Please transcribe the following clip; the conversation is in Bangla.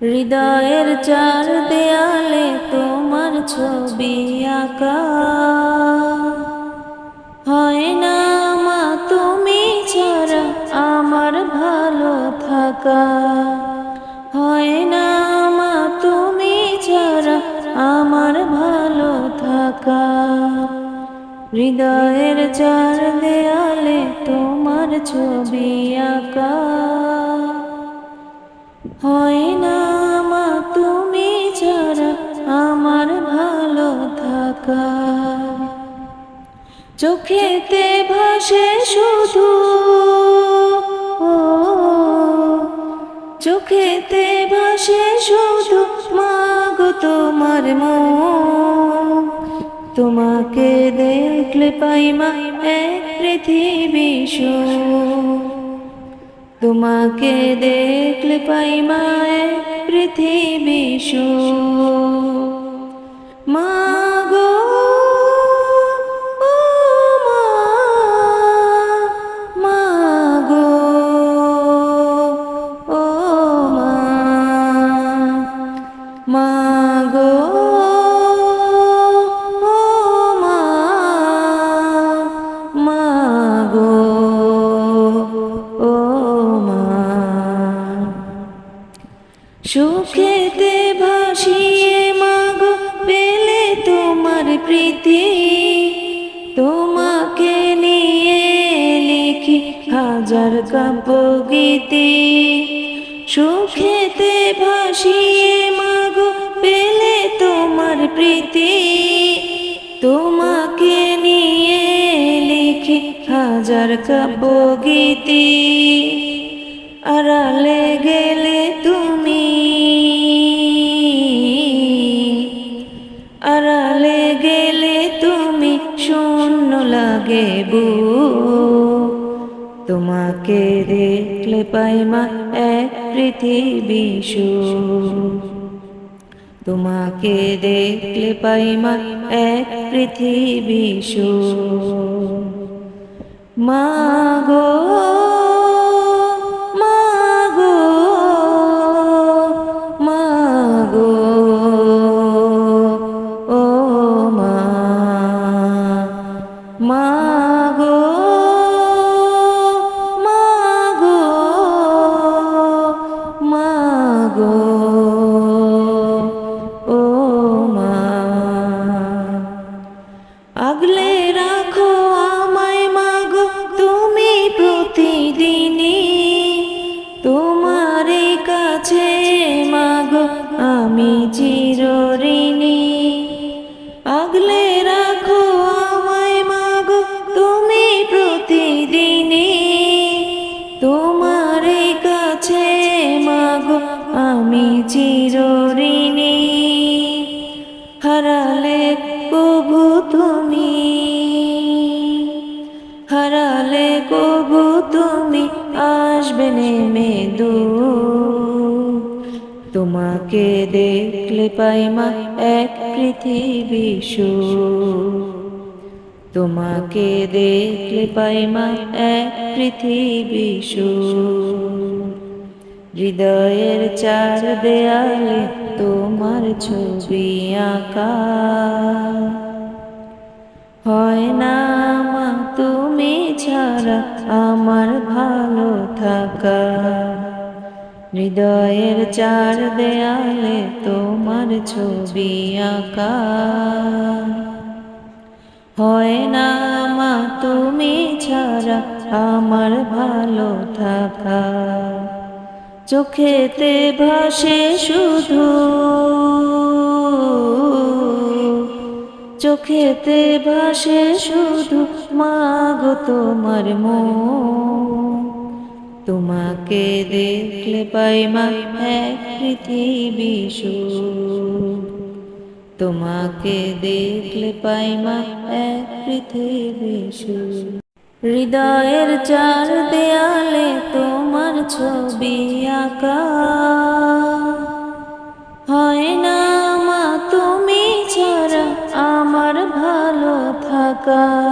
হৃদয়ের চার দেয়ালে তোমার ছবি আঁকা। হয় না মা, তুমি ছাড়া আমার ভালো থাকা। হয় না মা, তুমি ছাড়া আমার ভালো থাকা। হৃদয়ের চার দেয়ালে তোমার ছবি আঁকা। হয় চোখেতে ভাসে শুধু ও, চোখেতে ভাসে শুধু মাগো তোমার মন তোমাকে দেখলে পাই মা এক পৃথিবী। তোমাকে দেখলে পাই মা এক পৃথিবী সুখ। মা সুখেতে ভাসিয়ে মাগো পেলে তোমার প্রীতি। তোমাকে নিয়ে লিখি হাজার কাব্য গীতি। সুখেতে ভাসিয়ে মাগো পেলে তোমার প্রীতি। তোমাকে নিয়ে লিখি হাজার কাব্য গীতি। আড়ালে তোমাকে দেখলে পাই মা এক পৃথিবী। তোমাকে দেখলে পাই মা এক পৃথিবী সুখ। মা গো মা গো মা গো ও মা মা চিরঋণী হারালে কবু তুমি হারালে কবু তুমি, আসবে নেমে দু তোমাকে দেখলে পাই মা এক পৃথিবী সুখ। তোমাকে দেখলে পাই এক পৃথিবী সুখ। হৃদয়ের চার দেয়ালে তোমার ছবি আঁকা। হয় না মা, তুমি ছাড়া আমার ভালো থাকা। হৃদয়ের চার দেয়ালে তোমার ছবি আঁকা। হয় না মা, তুমি ছাড়া আমার ভালো থাকা। চোখেতে ভাসে শুধু চোখেতে ভাসে শুধু মাগো তোমার মন তোমাকে দেখলে পাই মা এক পৃথিবী। তোমাকে দেখলে পাই মা এক পৃথিবী। হৃদয়ের চার দেয়ালে তোমার ছবি আঁকা। হয় না মা তুমি ছাড়া আমার ভালো থাকা।